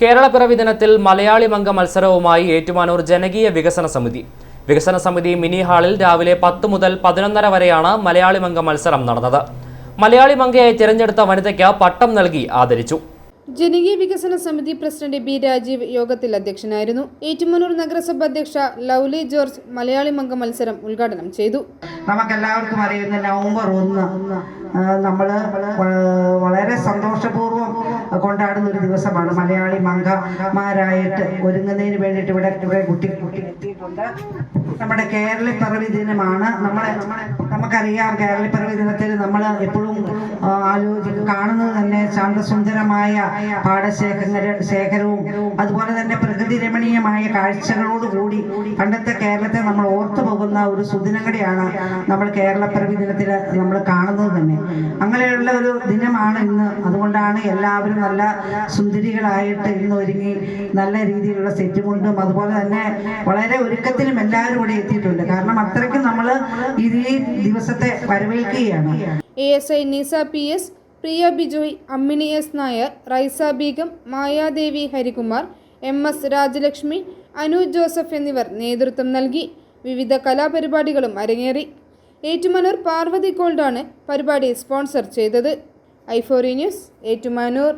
കേരള പിറവി ദിനത്തിൽ മലയാളി മംഗ മത്സരവുമായി ഏറ്റുമാനൂർ ജനകീയ വികസന സമിതി. വികസന സമിതി മിനി ഹാളിൽ രാവിലെ പത്ത് മുതൽ പതിനൊന്നര വരെയാണ് മലയാളി മംഗ മത്സരം നടന്നത്. മലയാളി മംഗയായി തിരഞ്ഞെടുത്ത വനിതയ്ക്ക് പട്ടം നൽകി ആദരിച്ചു. ജനകീയ വികസന സമിതി പ്രസിഡന്റ് ബി രാജീവ് യോഗത്തിൽ അധ്യക്ഷനായിരുന്നു. ഏറ്റുമാനൂർ നഗരസഭ അധ്യക്ഷ ലൗലി ജോർജ് മലയാളി മംഗ മത്സരം ഉദ്ഘാടനം ചെയ്തു. നമുക്കെല്ലാവർക്കും അറിയുന്ന നവംബർ ഒന്ന് നമ്മൾ വളരെ സന്തോഷപൂർവം കൊണ്ടാടുന്ന ഒരു ദിവസമാണ്. മലയാളി മംഗമാരായിട്ട് ഒരുങ്ങുന്നതിന് വേണ്ടിയിട്ട് ഇവിടെ ഇവിടെ കുട്ടി കുട്ടി എത്തിയിട്ടുണ്ട്. നമ്മുടെ കേരളപ്പിറവി ദിനമാണ് നമ്മളെ നമുക്കറിയാം കേരളപ്പിറവി ദിനത്തിൽ നമ്മൾ എപ്പോഴും ആലോചിക്കും കാണുന്നത് തന്നെ ശാന്തസുന്ദരമായ പാടശേഖര ശേഖരവും അതുപോലെ തന്നെ പ്രകൃതി രമണീയമായ കാഴ്ചകളോടുകൂടി പണ്ടത്തെ കേരളത്തെ നമ്മൾ ഓർത്തു പോകുന്ന ഒരു സുദിനങ്ങടിയാണ് നമ്മൾ കേരളപ്പിറവി ദിനത്തിൽ നമ്മൾ കാണുന്നത് തന്നെ. അങ്ങനെയുള്ള ഒരു ദിനമാണ് ഇന്ന്. അതുകൊണ്ടാണ് എല്ലാവരും നല്ല സുന്ദരികളായിട്ട് ഇന്ന് ഒരുങ്ങി നല്ല രീതിയിലുള്ള സെറ്റ് കൊണ്ടും അതുപോലെ തന്നെ വളരെ ഒരുക്കത്തിലും എല്ലാവരും ഇവിടെ എത്തിയിട്ടുണ്ട്. കാരണം അത്രയ്ക്കും നമ്മൾ ഈ ദിവസത്തെ വരവേൽക്കുകയാണ്. A S I Nisa P S Priya Bijoy Ammini S Nair Raisa Beegum Mayadevi Harikumar M S Rajalakshmi Anu Joseph എന്നിവർ നേതൃത്വം നൽകി. വിവിധ കലാപരിപാടികളും അരങ്ങേറി. ഏറ്റുമാനൂർ പാർവതി ഗോൾഡാണ് പരിപാടി സ്പോൺസർ ചെയ്തത്. ഐഫോറി ന്യൂസ് ഏറ്റുമാനൂർ.